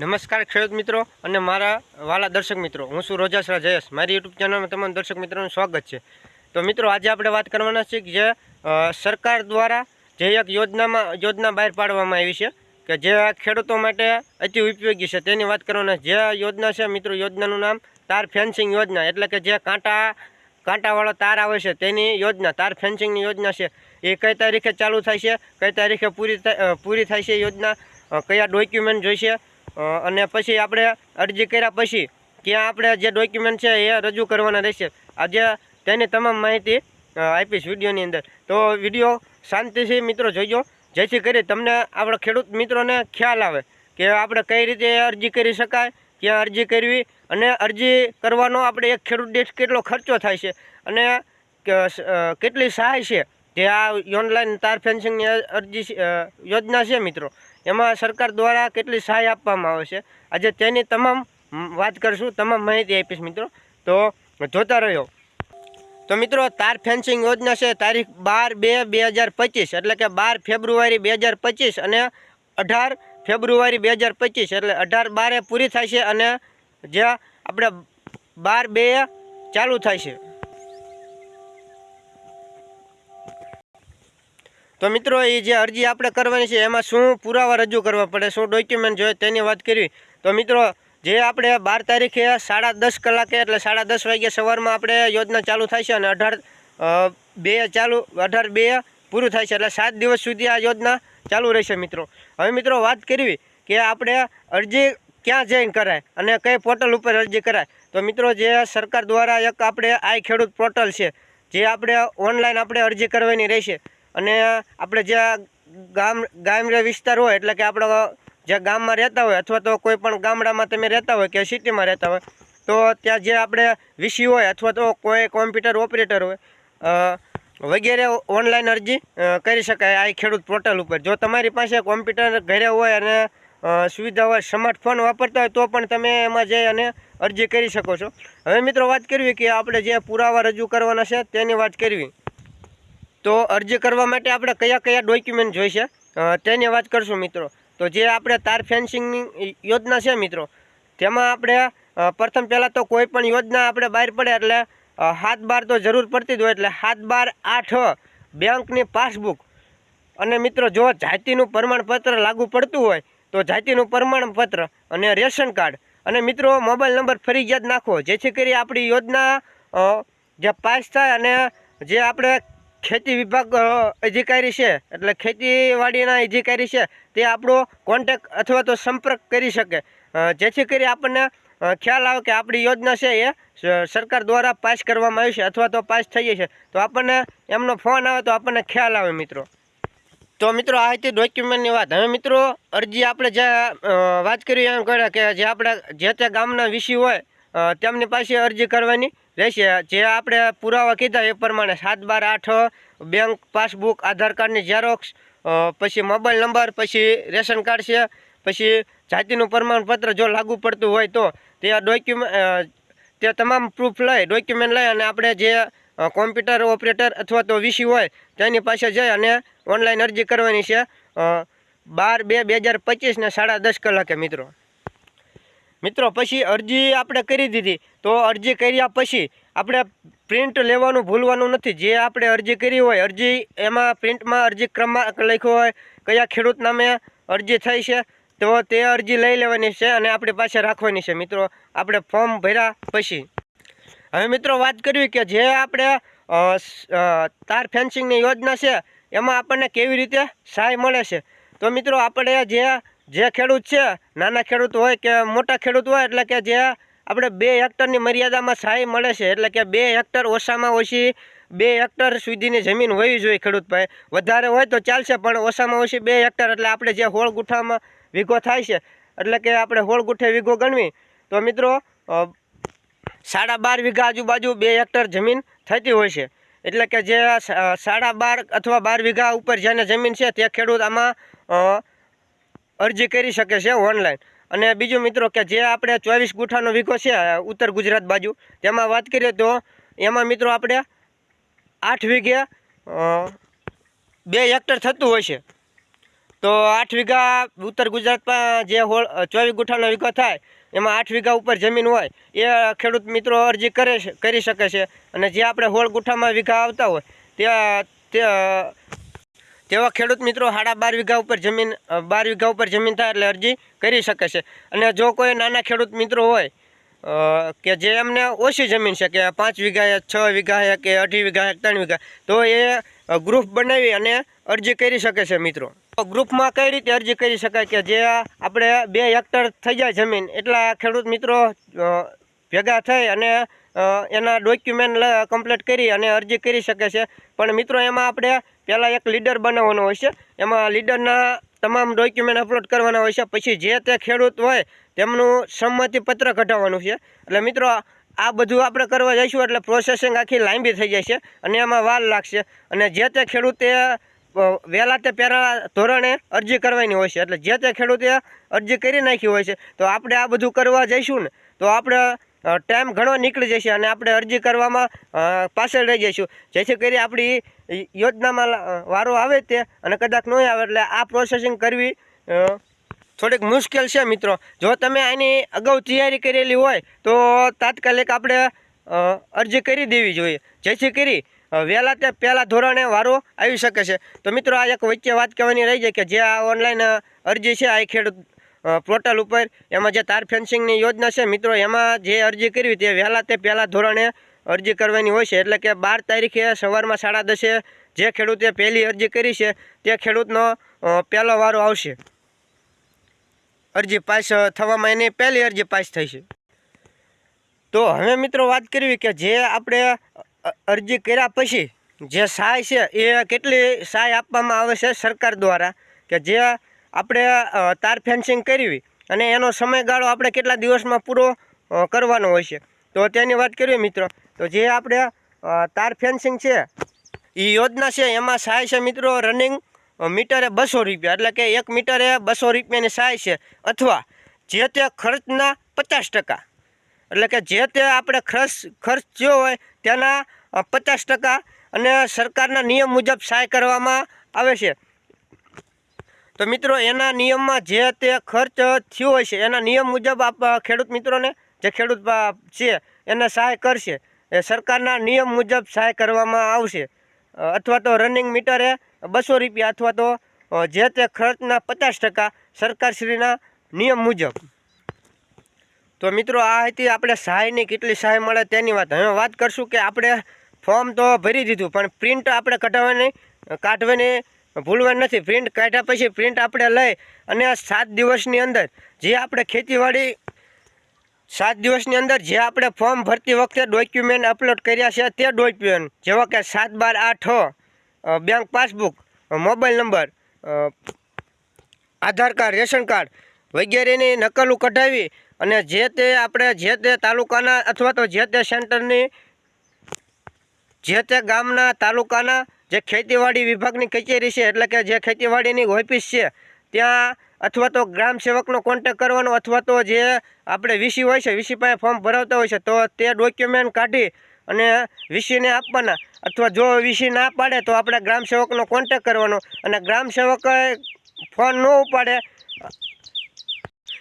નમસ્કાર ખેડૂત મિત્રો અને મારા વાલા દર્શક મિત્રો. હું છું રોજાસરા જયેશ. મારી યુટ્યુબ ચેનલમાં તમામ દર્શક મિત્રોનું સ્વાગત છે. તો મિત્રો, આજે આપણે વાત કરવાના છીએ કે જે સરકાર દ્વારા જે એક યોજનામાં, યોજના બહાર પાડવામાં આવી છે કે જે ખેડૂતો માટે અતિ ઉપયોગી છે. તેની વાત કરવાના. જે યોજના છે મિત્રો, યોજનાનું નામ તાર ફેન્સિંગ યોજના. એટલે કે જે કાંટા, કાંટાવાળો તાર આવે છે તેની યોજના, તાર ફેન્સિંગની યોજના છે. એ કઈ તારીખે ચાલુ થાય છે? કઈ તારીખે પૂરી પૂરી થાય છે યોજના? કયા ડોક્યુમેન્ટ જોઈશે? અને પછી આપણે અરજી કર્યા પછી ત્યાં આપણે જે ડોક્યુમેન્ટ છે એ રજૂ કરવાના રહેશે. આજે તેની તમામ માહિતી આપીશ વિડીયોની અંદર. તો વીડિયો શાંતિથી મિત્રો, જોઈજો. જેથી કરી તમને આપણા ખેડૂત મિત્રોને ખ્યાલ આવે કે આપણે કઈ રીતે અરજી કરી શકાય, ક્યાં અરજી કરવી અને અરજી કરવાનો આપણે એક ખેડૂત દીઠ કેટલો ખર્ચો થાય છે અને કેટલી સહાય છે જે આ ઓનલાઈન તાર ફેન્સિંગની અરજી યોજના છે મિત્રો. એમાં સરકાર દ્વારા કેટલી સહાય આપવામાં આવે છે? આજે તેની તમામ વાત કરશું, તમામ માહિતી આપીશ મિત્રો. તો જોતા રહ્યો. તો મિત્રો, તાર ફેન્સિંગ યોજના છે, તારીખ બાર બે બે હજાર પચીસ, એટલે કે બાર ફેબ્રુઆરી બે હજાર પચીસ અને અઢાર ફેબ્રુઆરી બે હજાર પચીસ, એટલે અઢાર બારે પૂરી થાય છે અને જે આપણે બાર બે ચાલુ થાય છે. તો મિત્રો, એ જે અરજી આપણે કરવાની છે, એમાં શું પુરાવા રજૂ કરવા પડે, શું ડોક્યુમેન્ટ જોઈએ તેની વાત કરવી. તો મિત્રો, જે આપણે બાર તારીખે સાડા દસ કલાકે, એટલે સાડા દસ વાગ્યે સવારમાં આપણે યોજના ચાલુ થાય છે અને અઢાર બે ચાલુ, અઢાર બે પૂરું થાય છે, એટલે સાત દિવસ સુધી આ યોજના ચાલુ રહેશે મિત્રો. હવે મિત્રો, વાત કરવી કે આપણે અરજી ક્યાં જઈને કરાય અને કઈ પોર્ટલ ઉપર અરજી કરાય. તો મિત્રો, જે સરકાર દ્વારા એક આપણે આઈ ખેડૂત પોર્ટલ છે, જે આપણે ઓનલાઈન આપણે અરજી કરવાની રહેશે. અને આપણે જે ગામ, ગામડે વિસ્તાર હોય, એટલે કે આપણો જે ગામમાં રહેતા હોય, અથવા તો કોઈ પણ ગામડામાં તમે રહેતા હોય કે સિટીમાં રહેતા હોય, તો ત્યાં જે આપણે વીસી હોય, અથવા તો કોઈ કોમ્પ્યુટર ઓપરેટર હોય વગેરે ઓનલાઈન અરજી કરી શકાય આ ખેડૂત પોર્ટલ ઉપર. જો તમારી પાસે કોમ્પ્યુટર ઘરે હોય અને સુવિધા હોય, સ્માર્ટફોન વાપરતા હોય, તો પણ તમે એમાં જઈ અને અરજી કરી શકો છો. હવે મિત્રો વાત કરવી કે આપણે જે પુરાવા રજૂ કરવાના છે, તેની વાત કરવી. તો અરજી કરવા માટે આપણે કયા કયા ડોક્યુમેન્ટ જોઈશે? તેની વાત કરશું મિત્રો. તો જે આપણે તાર ફેન્સિંગની યોજના છે મિત્રો, તેમાં આપણે પ્રથમ પહેલાં તો કોઈ પણ યોજના આપણે બહાર પડે એટલે હાથ બાર તો જરૂર પડતી જ હોય એટલે હાથ બાર આઠ બેંકની પાસબુક. અને મિત્રો જો જાતિનું પ્રમાણપત્ર લાગુ પડતું હોય, તો જાતિનું પ્રમાણપત્ર અને રેશન કાર્ડ. અને મિત્રો મોબાઈલ નંબર ફરજિયાત નાખવો જેથી કરી આપણી યોજના જે પાસ થાય અને જે આપણે ખેતી વિભાગ અધિકારી છે. એટલે ખેતીવાડીના અધિકારી છે. તે આપણો કોન્ટેક અથવા તો સંપર્ક કરી શકે. જેથી કરી આપણને ખ્યાલ આવે કે આપણી યોજના છે એ સરકાર દ્વારા પાસ કરવામાં આવી છે અથવા તો પાસ થઈ છે. તો આપણને એમનો ફોન આવે તો આપણને ખ્યાલ આવે મિત્રો. તો મિત્રો, આ હતી ડોક્યુમેન્ટની વાત. હવે મિત્રો, અરજી આપણે જે વાત કરી એમ કરે કે જે આપણે, જે તે ગામના વિષય હોય તેમની પાસે અરજી કરવાની. રહેશે. જે આપણે પુરાવા કીધા એ પ્રમાણે સાત બાર આઠ બેંક પાસબુક આધાર કાર્ડની ઝેરોક્ષ પછી મોબાઈલ નંબર પછી રેશન કાર્ડ છે, પછી જાતિનું પ્રમાણપત્ર જો લાગુ પડતું હોય તો તે ડોક્યુમેન્ટ તે તમામ પ્રૂફ લઈ ડોક્યુમેન્ટ લઈ અને આપણે જે કોમ્પ્યુટર ઓપરેટર અથવા તો વીસી હોય તેની પાસે જઈ અને ઓનલાઈન અરજી કરવાની છે. બાર બે બે હજાર પચીસને સાડા દસ કલાકે મિત્રો. મિત્રો, પછી અરજી આપણે કરી દીધી. તો અરજી કર્યા પછી આપણે પ્રિન્ટ લેવાનું ભૂલવાનું નથી. જે આપણે અરજી કરી હોય, અરજી એમાં પ્રિન્ટમાં અરજી ક્રમાંક લખ્યો હોય, કયા ખેડૂત નામે અરજી થઈ છે, તો તે અરજી લઈ લેવાની છે અને આપણી પાસે રાખવાની છે. મિત્રો, આપણે ફોર્મ ભર્યા પછી. હવે મિત્રો, વાત કરવી કે જે આપણે તાર ફેન્સિંગની યોજના છે, એમાં આપણને કેવી રીતે સહાય મળે છે? તો મિત્રો, આપણે જે જે ખેડૂત છે, નાના ખેડૂત હોય કે મોટા ખેડૂત હોય, એટલે કે જે આપણે બે હેક્ટરની મર્યાદામાં સહાય મળે છે, એટલે કે બે હેક્ટર ઓછામાં ઓછી બે હેક્ટર સુધીની જમીન હોવી જોઈએ ખેડૂત પાસે વધારે હોય તો ચાલશે, પણ ઓછામાં ઓછી બે હેક્ટર, એટલે આપણે જે હોળ ગુઠામાં વીઘો થાય છે, એટલે કે આપણે હોળ ગુઠે વીઘો ગણવી, તો મિત્રો સાડા બાર વીઘા આજુબાજુ બે હેક્ટર જમીન થતી હોય છે. એટલે કે જે સાડા બાર અથવા બાર વીઘા ઉપર જેને જમીન છે, તે ખેડૂત આમાં અરજી કરી શકે છે ઓનલાઈન અને બીજું મિત્રો કે જે આપણે ચોવીસ ગુઠાનો વીઘો છે, ઉત્તર ગુજરાત બાજુ, તેમાં વાત કરીએ તો એમાં મિત્રો આપણે આઠ વીઘે બે હેક્ટર થતું હોય છે. તો આઠ વીઘા ઉત્તર ગુજરાતમાં જે હોળ ચોવીસ ગુઠાનો વીઘો થાય, એમાં આઠ વીઘા ઉપર જમીન હોય, એ ખેડૂત મિત્રો અરજી કરે કરી શકે છે. અને જે આપણે હોળ ગુઠામાં વીઘા આવતા હોય ત્યાં તે તેવા ખેડૂત મિત્રો સાડા બાર વીઘા ઉપર જમીન બાર વીઘા ઉપર જમીન થાય એટલે અરજી કરી શકે છે. અને જો કોઈ નાના ખેડૂત મિત્રો હોય કે જે એમને ઓછી જમીન છે, કે પાંચ વીઘા છ વીઘા કે અઢી વીઘા ત્રણ વીઘા તો એ ગ્રુપ બનાવી અને અરજી કરી શકે છે મિત્રો. ગ્રુપમાં કઈ રીતે અરજી કરી શકાય કે જે આપણે બે હેક્ટર થઈ જાય જમીન, એટલા ખેડૂત મિત્રો ભેગા થઈ અને એના ડોક્યુમેન્ટ કમ્પ્લીટ કરી અને અરજી કરી શકે છે. પણ મિત્રો, એમાં આપણે પહેલાં એક લીડર બનાવવાનો હોય છે. એમાં લીડરના તમામ ડોક્યુમેન્ટ અપલોડ કરવાના હોય છે. પછી જે તે ખેડૂત હોય, તેમનું સંમતિપત્ર કઢાવવાનું છે. એટલે મિત્રો, આ બધું આપણે કરવા જઈશું એટલે પ્રોસેસિંગ આખી લાંબી થઈ જાય છે અને એમાં વાર લાગશે. અને જે તે ખેડૂતે વહેલા તે પહેલાં ધોરણે અરજી કરવાની હોય છે. એટલે જે તે ખેડૂતે અરજી કરી નાખી હોય છે, તો આપણે આ બધું કરવા જઈશું ને, તો આપણે ટાઈમ ઘણો નીકળી જશે અને આપણે અરજી કરવામાં પાછળ રહી જઈશું. જેથી કરી આપણી યોજનામાં વારો આવે તે અને કદાચ નહીં આવે એટલે આ પ્રોસેસિંગ કરવી થોડીક મુશ્કેલ છે મિત્રો. જો તમે આની અગાઉ તૈયારી કરેલી હોય, તો તાત્કાલિક આપણે અરજી કરી દેવી જોઈએ. જેથી કરી વહેલા તે પહેલાં ધોરણે વારો આવી શકે છે. તો મિત્રો, આ એક વચ્ચે વાત કહેવાની રહી જાય કે જે આ ઓનલાઈન અરજી છે, આ ખેડૂત પોર્ટલ ઉપર, એમાં જે તાર ફેન્સિંગની યોજના છે, મિત્રો, એમાં જે અરજી કરવી તે વહેલા તે પહેલાં ધોરણે અરજી કરવાની હોય છે. એટલે કે બાર તારીખે સવારમાં સાડા દસે જે ખેડૂતે પહેલી અરજી કરી છે, તે ખેડૂતનો પહેલો વારો આવશે. અરજી પાસ થવામાં એની પહેલી અરજી પાસ થઈ છે. તો હવે મિત્રો વાત કરવી કે જે આપણે અરજી કર્યા પછી જે સહાય છે એ કેટલી સહાય આપવામાં આવે છે સરકાર દ્વારા? કે જે આપણે તાર ફેન્સિંગ કરવી અને એનો સમયગાળો આપણે કેટલા દિવસમાં પૂરો કરવાનો હોય છે? તો તેની વાત કરીએ મિત્રો, તો જે આપણે તાર ફેન્સિંગ છે એ યોજના છે, એમાં સહાય છે મિત્રો રનિંગ મીટરે બસો રૂપિયા, એટલે કે એક મીટરે બસો રૂપિયાની સહાય છે, અથવા જે તે ખર્ચના પચાસ ટકા. એટલે કે જે તે આપણે ખર્ચ ખર્ચ થયો હોય, તેના પચાસ ટકા અને સરકારના નિયમ મુજબ સહાય કરવામાં આવે છે. તો મિત્રો એના નિયમમાં જે તે ખર્ચ થયો હોય છે, એના નિયમ મુજબ આપ, ખેડૂત મિત્રોને જે ખેડૂત છે, એને સહાય કરશે. એ સરકારના નિયમ મુજબ સહાય કરવામાં આવશે. અથવા તો રનિંગ મીટરે બસો રૂપિયા અથવા તો જે તે ખર્ચના પચાસ ટકા સરકારશ્રીના નિયમ મુજબ. તો મિત્રો, આ હતી આપણે સહાયની કેટલી સહાય મળે તેની વાત. હવે વાત કરશું કે આપણે ફોર્મ તો ભરી દીધું, પણ પ્રિન્ટ આપણે કઢાવવાની, કાઢવાની ભૂલવાની નથી. પ્રિન્ટ કાઢ્યા પછી પ્રિન્ટ આપણે લઈ અને સાત દિવસની અંદર જે આપણે ખેતીવાડી સાત દિવસની અંદર જે આપણે ફોર્મ ભરતી વખતે ડોક્યુમેન્ટ અપલોડ કર્યા છે તે ડોક્યુમેન્ટ જેવા કે સાત બાર આઠ bank passbook mobile number Aadhaar card, ration card વગેરેની નકલો કઢાવી અને જે તે આપણે જે તે તાલુકાના અથવા તો જે તે સેન્ટરની, જે તે ગામના તાલુકાના જે ખેતીવાડી વિભાગની કચેરી છે, એટલે કે જે ખેતીવાડીની ઓફિસ છે, ત્યાં અથવા તો ગ્રામ સેવકનો કોન્ટેક કરવાનો અથવા તો જે આપણે વીસી હોય છે, વીસી પાસે ફોર્મ ભરાવતા હોય છે, તો તે ડોક્યુમેન્ટ કાઢી અને વીસીને આપવાના. અથવા જો વીસી ના પાડે તો આપણે ગ્રામ સેવકનો કોન્ટેક કરવાનો અને ગ્રામ સેવકે ફોન ન ઉપાડે.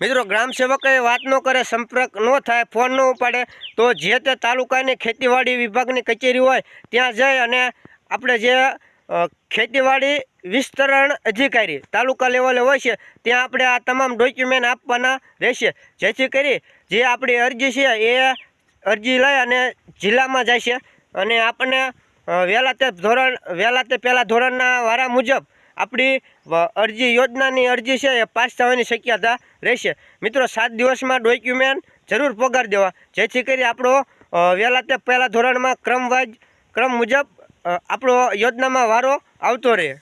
મિત્રો, ગ્રામ સેવકે વાત ન કરે, સંપર્ક ન થાય ફોન ન ઉપાડે, તો જે તે તાલુકાની ખેતીવાડી વિભાગની કચેરી હોય, ત્યાં જઈ અને આપણે જે ખેતીવાડી વિસ્તરણ અધિકારી તાલુકા લેવલે હોય છે, ત્યાં આપણે આ તમામ ડોક્યુમેન્ટ આપવાના રહેશે. જેથી કરી જે આપણી અરજી છે એ અરજી લઈ અને જિલ્લામાં જાય છે. અને આપણને વહેલા તે ધોરણ, વહેલા તે પહેલાં ધોરણના વારા મુજબ આપણી અરજી યોજનાની અરજી છે એ પાસ થવાની શક્યતા રહેશે. મિત્રો, સાત દિવસમાં ડોક્યુમેન્ટ જરૂર પગાર દેવા. જેથી કરી આપણો વહેલા તે પહેલાં ધોરણમાં ક્રમવાઇઝ ક્રમ મુજબ આપણો યોજનામાં વારો આવતો રહે.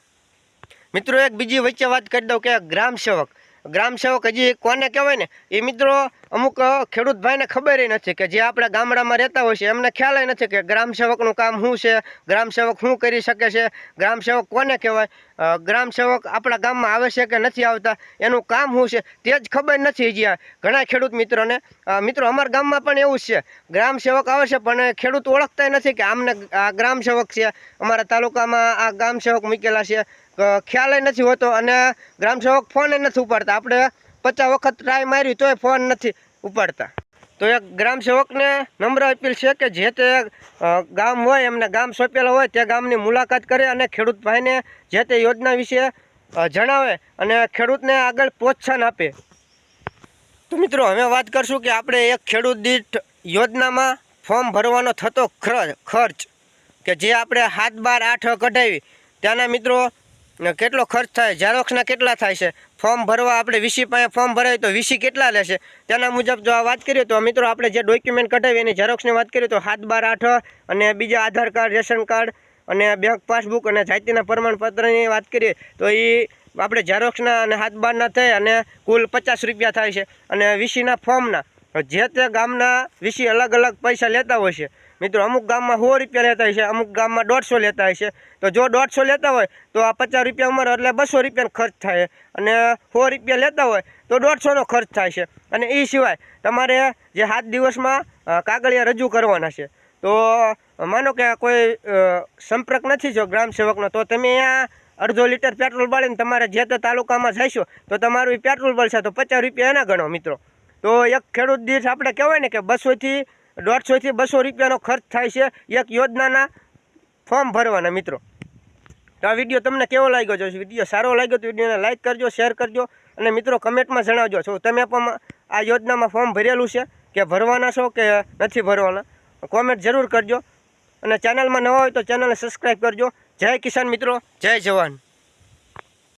મિત્રો, એક બીજી વચ્ચે વાત કરી દઉં કે ગ્રામ સેવક ગ્રામ સેવક હજી કોને કહેવાય ને, એ મિત્રો અમુક ખેડૂત ભાઈને ખબર નથી કે જે આપણા ગામડામાં રહેતા હોય છે, એમને ખ્યાલ નથી કે ગ્રામ સેવકનું કામ શું છે, ગ્રામ સેવક શું કરી શકે છે, ગ્રામ સેવક કોને કહેવાય ગ્રામ સેવક આપણા ગામમાં આવે છે કે નથી આવતા, એનું કામ શું છે, તે જ ખબર નથી જ્યાં ઘણા ખેડૂત મિત્રોને મિત્રો અમારા ગામમાં પણ એવું છે, ગ્રામ સેવક આવે છે પણ ખેડૂત ઓળખતા નથી કે આમને આ ગ્રામ સેવક છે, અમારા તાલુકામાં આ ગ્રામ સેવક મૂકેલા છે ખ્યાલ નથી હોતો અને ગ્રામસેવક ફોન નથી ઉપાડતા. આપણે પચાસ વખત ટ્રાય મારી તોય ફોન નથી ઉપાડતા. તો એક ગ્રામસેવકને નમ્ર અપીલ છે કે જે તે ગામ હોય, એમને ગામ સોંપેલા હોય, તે ગામની મુલાકાત કરે અને ખેડૂત ભાઈને જે તે યોજના વિશે જણાવે અને ખેડૂતને આગળ પ્રોત્સાહન આપે. તો મિત્રો, હવે વાત કરશું કે આપણે એક ખેડૂત દીઠ યોજનામાં ફોર્મ ભરવાનો થતો ખર્ચ કે જે આપણે હાથ બાર આઠ કઢાવી. ત્યાંના મિત્રો કેટલો ખર્ચ થાય? ઝેરોક્ષના કેટલા થાય છે? ફોર્મ ભરવા આપણે વીસી પાસે ફોર્મ ભરાય તો વીસી કેટલા લેશે? તેના મુજબ જો આ વાત કરીએ તો મિત્રો આપણે જે ડોક્યુમેન્ટ કઢાવી એની ઝેરોક્ષની વાત કરીએ તો હાથ બાર આઠ અને બીજા આધાર કાર્ડ, રેશન કાર્ડ અને બેંક પાસબુક અને જાતિના પ્રમાણપત્રની વાત કરીએ તો એ આપણે ઝેરોક્ષના અને હાથ બારના થઈ અને કુલ પચાસ રૂપિયા થાય છે. અને વીસીના ફોર્મના, જે તે ગામના વીસી અલગ અલગ પૈસા લેતા હોય છે. મિત્રો, અમુક ગામમાં સો રૂપિયા લેતા હોય છે, અમુક ગામમાં દોઢસો લેતા હોય છે. તો જો દોઢસો લેતા હોય, તો આ પચાસ રૂપિયા ઉંમર એટલે બસો રૂપિયાનો ખર્ચ થાય. અને સો રૂપિયા લેતા હોય, તો દોઢસોનો ખર્ચ થાય છે. અને એ સિવાય તમારે જે સાત દિવસમાં કાગળિયા રજૂ કરવાના છે. તો માનો કે કોઈ સંપર્ક નથી જો ગ્રામ સેવકનો, તો તમે અહીંયા અડધો લીટર પેટ્રોલ બાળીને તમારે જે તે તાલુકામાં જઈશો તો તમારું એ પેટ્રોલ બળશે તો પચાસ રૂપિયા એના ગણો મિત્રો. તો એક ખેડૂત દીઠ આપણે કહેવાય ને કે બસોથી દોઢસોથી બસો રૂપિયાનો ખર્ચ થાય છે. એક યોજનાના ફોર્મ ભરવાના મિત્રો. તો આ વીડિયો તમને કેવો લાગ્યો? છે વીડિયો સારો લાગ્યો તો વિડીયોને લાઇક કરજો, શેર કરજો અને મિત્રો કમેન્ટમાં જણાવજો. છો તમે પણ આ યોજનામાં ફોર્મ ભરેલું છે કે ભરવાના છો કે નથી ભરવાના, કોમેન્ટ જરૂર કરજો. અને ચેનલમાં નવા હોય તો ચેનલને સબસ્ક્રાઈબ કરજો. જય કિસાન મિત્રો, જય જવાન.